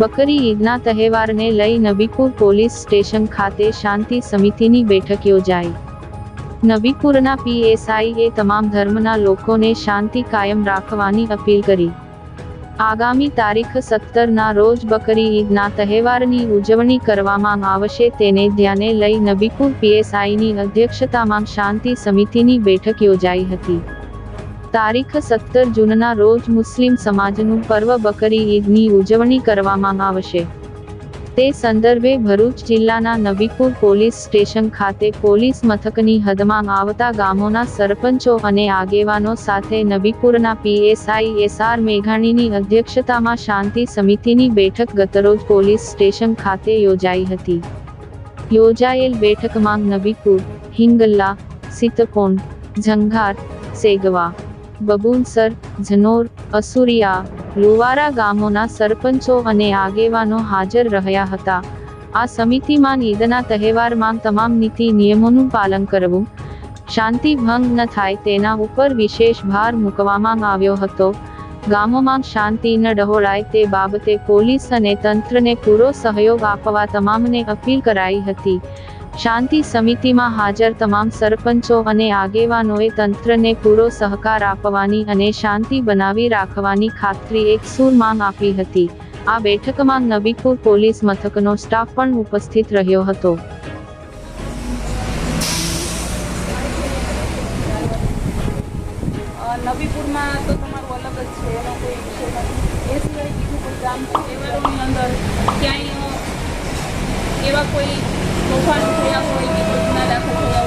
બકરી ઈદના તહેવારને લઈ નબીપુર પોલીસ સ્ટેશન ખાતે શાંતિ સમિતિની બેઠક યોજાઈ. નબીપુરના પીએસઆઈએ તમામ ધર્મના લોકોને શાંતિ કાયમ રાખવાની અપીલ કરી. આગામી તારીખ સત્તરના રોજ બકરી ઈદના તહેવારની ઉજવણી કરવામાં આવશે તેને ધ્યાને લઈ નબીપુર પીએસઆઈની અધ્યક્ષતામાં શાંતિ સમિતિની બેઠક યોજાઈ હતી. તારીખ સત્તર જૂનના રોજ મુસ્લિમ સમાજનું પર્વ બકરી ઈદની ઉજવણી કરવામાં આવશે. તે સંદર્ભે ભરૂચ જિલ્લાના નબીપુર પોલીસ સ્ટેશન ખાતે પોલીસ મથકની હદમાં આવતા ગામોના સરપંચો અને આગેવાનો સાથે નબીપુરના પીએસઆઈ એસઆર મેઘાણીની અધ્યક્ષતામાં શાંતિ સમિતિની બેઠક ગતરોજ પોલીસ સ્ટેશન ખાતે યોજાઈ હતી. યોજાયેલ બેઠકમાં નબીપુર હિંગલ્લા સિતકોન ઝંઘાર, સેગવા બબુનસર ઝનોર, અસુરિયા, લુવારા ગામોના સરપંચો અને આગેવાનો હાજર રહ્યા હતા. આ સમિતિમાં ઈદના તહેવારમાં તમામ નીતિ નિયમોનું પાલન કરવું, શાંતિ ભંગ ન થાય તેના ઉપર વિશેષ ભાર મૂકવામાં આવ્યો હતો. ગામોમાં શાંતિ ન ડહોળાય તે બાબતે પોલીસ અને તંત્રને પૂરો સહયોગ આપવા તમામને અપીલ કરાઈ હતી. શાંતિ સમિતિમાં હાજર તમામ સરપંચો અને આગેવાનોએ તંત્રને પૂરો સહકાર આપવાની અને શાંતિ બનાવી રાખવાની ખાતરી એક સૂર માંગ આપી હતી. આ બેઠકમાં નબીપુર પોલીસ મથકનો સ્ટાફ પણ ઉપસ્થિત રહ્યો હતો. અ, નબીપુરમાં તો તમારું અલગ જ છે એનો કોઈ વિષય નથી. એ સિવાય બીજું કોઈ ગામ તહેવારોની અંદર ક્યાંય એવા કોઈ 我突然就要说一点，就是那两口。